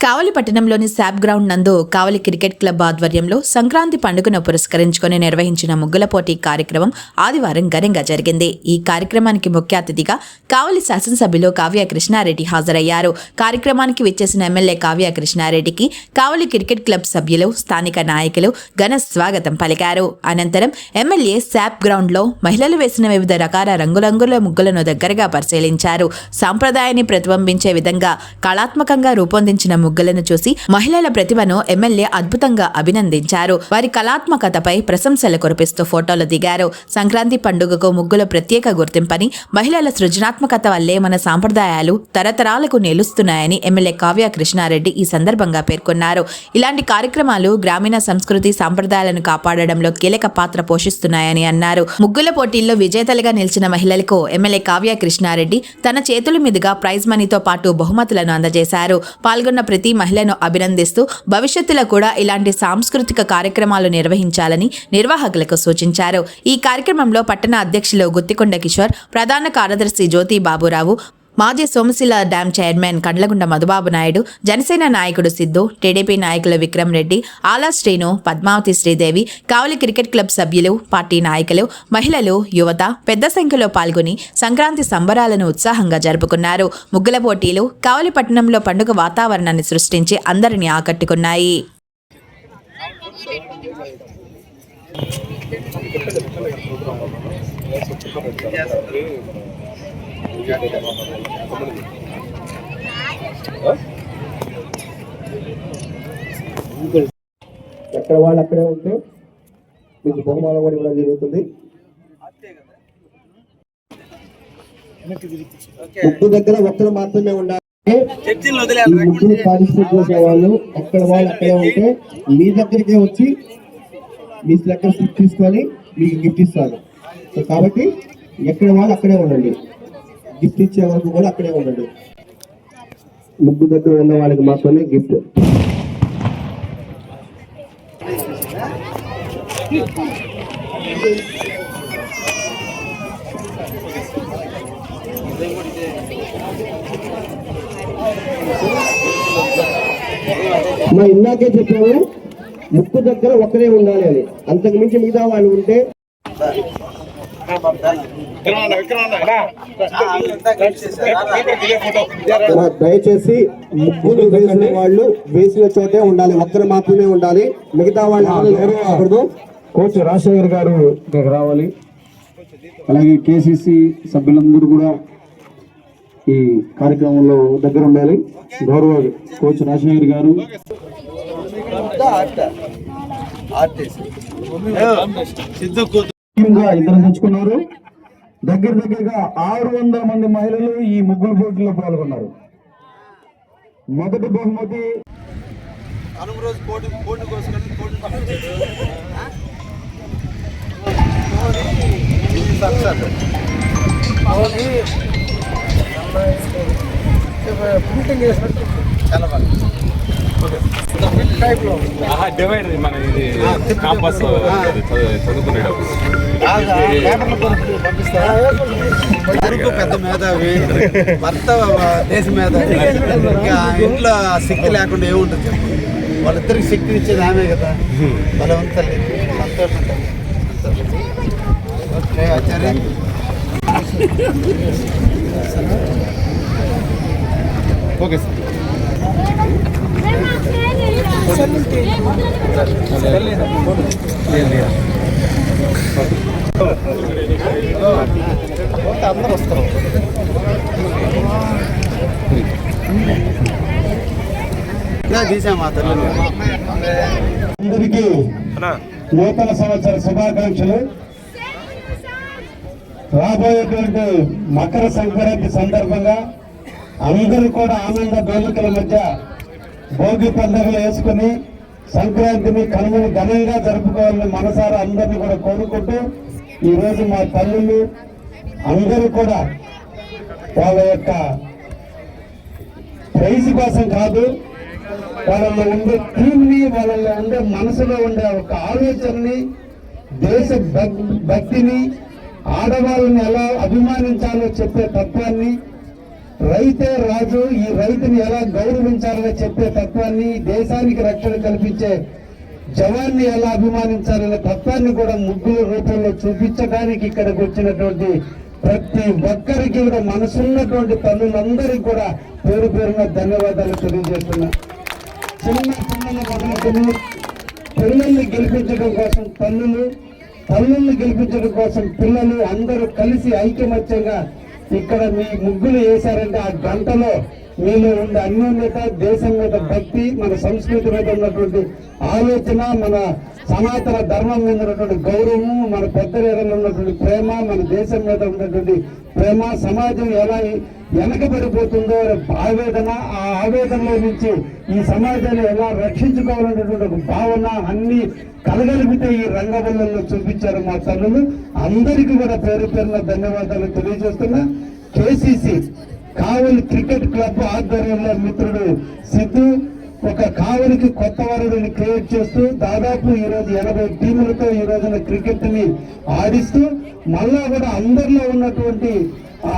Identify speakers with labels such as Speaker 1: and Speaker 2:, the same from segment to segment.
Speaker 1: కావలి పట్టణంలోని SAAP ground నందు కావలి cricket club ఆధ్వర్యంలో సంక్రాంతి పండుగను పురస్కరించుకొని నిర్వహించిన ముగ్గుల పోటీ కార్యక్రమం ఆదివారం ఘనంగా జరిగింది. ఈ కార్యక్రమానికి ముఖ్య అతిథిగా కావలి శాసనసభ్యులు కావ్య కృష్ణారెడ్డి హాజరయ్యారు. కార్యక్రమానికి విచ్చేసిన ఎమ్మెల్యే కావ్య కృష్ణారెడ్డికి కావలి క్రికెట్ క్లబ్ సభ్యులు స్థానిక నాయకులు ఘన స్వాగతం పలికారు. అనంతరం ఎమ్మెల్యే శాప్ గ్రౌండ్లో మహిళలు వేసిన వివిధ రకాల రంగురంగుల ముగ్గులను దగ్గరగా పరిశీలించారు. సాంప్రదాయాన్ని ప్రతిబింబించే విధంగా కళాత్మకంగా రూపొందించిన ముగ్గులను చూసి మహిళల ప్రతిభను ఎమ్మెల్యే అద్భుతంగా అభినందించారు. వారి కళాత్మకతపై ప్రశంసలు కురిపిస్తూ ఫోటోలు దిగారు. సంక్రాంతి పండుగకు ముగ్గుల ప్రత్యేక గుర్తింపని మహిళల సృజనాత్మకత వల్లే మన సాంప్రదాయాలు తరతరాలకు నిలుస్తున్నాయని ఎమ్మెల్యే కావ్య కృష్ణారెడ్డి ఈ సందర్భంగా పేర్కొన్నారు. ఇలాంటి కార్యక్రమాలు గ్రామీణ సంస్కృతి సాంప్రదాయాలను కాపాడడంలో కీలక పాత్ర పోషిస్తున్నాయని అన్నారు. ముగ్గుల పోటీల్లో విజేతలుగా నిలిచిన మహిళలకు ఎమ్మెల్యే కావ్య కృష్ణారెడ్డి తన చేతుల మీదుగా ప్రైజ్ మనీతో పాటు బహుమతులను అందజేశారు. పాల్గొన్న ప్రతి మహిళను అభినందిస్తూ భవిష్యత్తులో కూడా ఇలాంటి సాంస్కృతిక కార్యక్రమాలు నిర్వహించాలని నిర్వాహకులకు సూచించారు. ఈ కార్యక్రమంలో పట్టణ అధ్యక్షులు గుత్తికొండ కిషోర్ ప్రధాన కార్యదర్శి జ్యోతి బాబురావు మాజీ సోమశిల డ్యాం చైర్మన్ కండ్లగుండ మధుబాబు నాయుడు జనసేన నాయకుడు సిద్ధు టీడీపీ నాయకులు విక్రమ్ రెడ్డి ఆలా శ్రీను పద్మావతి శ్రీదేవి కావలి క్రికెట్ క్లబ్ సభ్యులు పార్టీ నాయకులు మహిళలు యువత పెద్ద సంఖ్యలో పాల్గొని సంక్రాంతి సంబరాలను ఉత్సాహంగా జరుపుకున్నారు. ముగ్గుల పోటీలు కావలి పట్టణంలో పండుగ వాతావరణాన్ని సృష్టించి అందరినీ ఆకట్టుకున్నాయి.
Speaker 2: ఎక్కడ వాళ్ళు అక్కడే ఉంటే మీకు బహుమానం కూడా ఇవ్వడం జరుగుతుంది. ముక్కు దగ్గర ఒక్కరు మాత్రమే ఉండాలి. ఈ ముగ్గురు పార్టిసిపేట్ చేసే వాళ్ళు ఎక్కడ వాళ్ళు అక్కడే ఉంటే మీ దగ్గరికే వచ్చి మీ దగ్గర తీసుకొని మీకు గిఫ్ట్ ఇస్తారు. సో కాబట్టి ఎక్కడ వాళ్ళు అక్కడే ఉండండి. గిఫ్ట్ ఇచ్చే వరకు కూడా అక్కడే ఉండండి ముగ్గు దగ్గర ఉన్న వాళ్ళకి మాత్రమే గిఫ్ట్. మా ఇందాకే చెప్పాము ముక్కు దగ్గర ఒక్కరే ఉండాలి అని. అంతకు మించి మిగతా వాళ్ళు ఉంటే దయచేసి ముగ్గులు వేసిన వాళ్ళు వేసిన చోటే ఉండాలి ఒక్కరు మాత్రమే ఉండాలి. మిగతా వాళ్ళు
Speaker 3: కోచ్ రాజశేఖర్ గారు ఇక్కడికి రావాలి. అలాగే కేసీసీ సభ్యులందరూ కూడా ఈ కార్యక్రమంలో దగ్గర ఉండాలి. గౌరవ కోచ్ రాజశేఖర్ గారు. టీమ్ గా ఇద్దరు తెచ్చుకున్నారు దగ్గర దగ్గరగా ఆరు వందల మంది మహిళలు ఈ ముగ్గులు పోటీలో పాల్గొన్నారు మొదటి బహుమతి
Speaker 2: ప్రింటింగ్ చేసినట్టు
Speaker 4: డివైడర్ మన ఇది కాంపస్ చదువుకునేటప్పుడు
Speaker 5: కొడుకు పెద్ద మేధావి భర్త దేశ మేధావి. ఇంకా ఇంట్లో శక్తి లేకుండా ఏముంటుంది చెప్పు? వాళ్ళిద్దరికి శక్తి ఇచ్చేది ఆమె కదా. వాళ్ళ ఓకే ఆచార్య.
Speaker 4: Okay sir.
Speaker 5: అందరూ వస్తారు
Speaker 3: అందరికీ నూతన సంవత్సర శుభాకాంక్షలు. రాబోయేటువంటి మకర సంక్రాంతి సందర్భంగా అందరూ కూడా ఆనంద వేదికల మధ్య భోగి పండుగలు వేసుకుని సంక్రాంతిని కనుమని ఘనంగా జరుపుకోవాలని మనసారా అందరినీ కూడా కోరుకుంటూ ఈరోజు మా తల్లులు అందరూ కూడా వాళ్ళ యొక్క ప్రైజ్ కోసం కాదు వాళ్ళలో ఉండే టీంని వాళ్ళలో ఉండే మనసులో ఉండే ఒక ఆలోచనని దేశ భక్తిని ఆడవాళ్ళని ఎలా అభిమానించాలో చెప్పే తత్వాన్ని రైతే రాజు ఈ రైతుని ఎలా గౌరవించాలని చెప్పే తత్వాన్ని దేశానికి రక్షణ కల్పించే జవాన్ని ఎలా అభిమానించాలనే తత్వాన్ని కూడా ముగ్గుల రూపంలో చూపించడానికి ఇక్కడికి వచ్చినటువంటి ప్రతి ఒక్కరికి కూడా మనసున్నటువంటి తల్లులందరికీ కూడా పేరు పేరున ధన్యవాదాలు తెలియజేస్తున్నా. చిన్న పిల్లల మొదలుకొని పిల్లల్ని గెలిపించడం కోసం తల్లులు తల్లుల్ని గెలిపించడం కోసం పిల్లలు అందరూ కలిసి ఐక్యమత్యంగా ఇక్కడ మీ ముగ్గులు వేశారంటే ఆ గంటలో మీలో ఉండే అన్యోన్యత దేశం మీద భక్తి మన సంస్కృతి మీద ఉన్నటువంటి ఆలోచన మన సనాతన ధర్మం మీద ఉన్నటువంటి గౌరవము మన పెద్దల ఉన్నటువంటి ప్రేమ మన దేశం మీద ఉన్నటువంటి ప్రేమ సమాజం ఎలా వెనకబడిపోతుందో ఆవేదన ఆ ఆవేదనలో నుంచి ఈ సమాజాన్ని ఎలా రక్షించుకోవాలనేటువంటి ఒక భావన అన్ని కలగలిపితే ఈ రంగవల్లలో చూపించారు మా తల్లులు. అందరికీ కూడా పేరు పేరున ధన్యవాదాలు తెలియజేస్తున్నా. కేసీసీ కావలి క్రికెట్ క్లబ్ ఆధ్వర్యంలో మిత్రుడు సిద్ధు ఒక కావలికి కొత్త వరుడిని క్రియేట్ చేస్తూ దాదాపు ఈ రోజు ఎనభై టీములతో ఈ రోజున క్రికెట్ని ఆడిస్తూ మళ్ళా కూడా అందరిలో ఉన్నటువంటి ఆ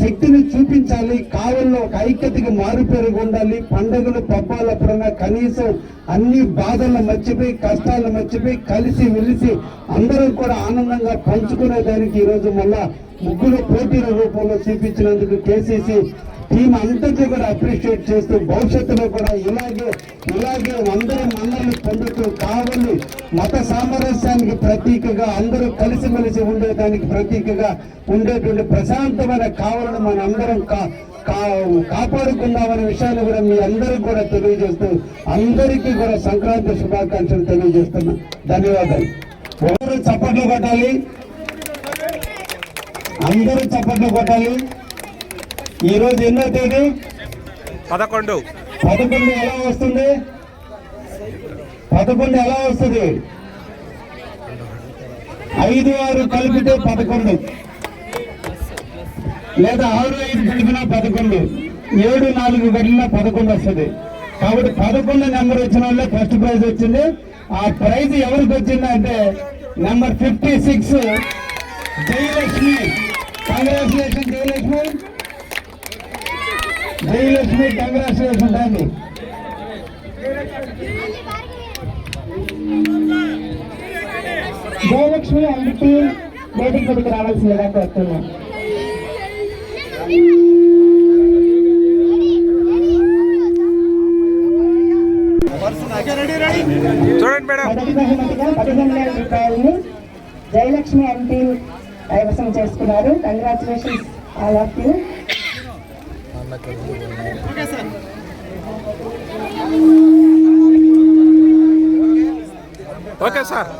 Speaker 3: శక్తిని చూపించాలి. కావల్లో ఒక ఐక్యతకి మారుపేరుగా ఉండాలి. పండుగలు పబ్బాలప్పుడన్నా కనీసం అన్ని బాధలను మర్చిపోయి కష్టాలను మర్చిపోయి కలిసి వెలిసి అందరం కూడా ఆనందంగా పంచుకునే దానికి ఈరోజు మళ్ళా ముగ్గురు పోటీల రూపంలో చూపించినందుకు కేసీసీ టీం అంతటి కూడా అప్రిషియేట్ చేస్తూ భవిష్యత్తులో కూడా ఇలాగే ఇలాగే అందరూ మన్నలు పొందుతూ కావాలి మత సామరస్యానికి ప్రతీకగా అందరూ కలిసిమెలిసి ఉండేదానికి ప్రతీకగా ఉండేటువంటి ప్రశాంతమైన కావాలను మన అందరం కా కా- కాపాడుకుందామనే విషయాన్ని కూడా మీ అందరికీ కూడా తెలియజేస్తూ అందరికీ కూడా సంక్రాంతి శుభాకాంక్షలు తెలియజేస్తున్నా. ధన్యవాదాలు. ఎవరు చప్పట్లు కొట్టాలి. అందరూ చప్పట్లు కొట్టాలి. ఈ రోజు ఎన్నో తేదీ?
Speaker 4: పదకొండు.
Speaker 3: పదకొండు ఎలా వస్తుంది? పదకొండు ఎలా వస్తుంది? ఐదు ఆరు కలిపితే పదకొండు. లేదా ఆరు ఐదు కలిపినా పదకొండు. ఏడు నాలుగు కలిపినా పదకొండు వస్తుంది. కాబట్టి పదకొండు నెంబర్ వచ్చిన వాళ్ళే ఫస్ట్ ప్రైజ్ వచ్చింది. ఆ ప్రైజ్ ఎవరికి వచ్చింది అంటే number fifty six Jayalakshmi. Congratulation Jayalakshmi. Jayalakshmi congratulation అండి
Speaker 6: జయలక్ష్మి అందుకి వేదిక మీదకి రావాల్సిందిగా కోరుతున్నాం
Speaker 4: చూడండి మేడం.
Speaker 6: పదిహేను వేల రూపాయలని జయలక్ష్మి ఎంపీ కైవసం చేసుకున్నారు. Congratulations all of you
Speaker 4: okay sir.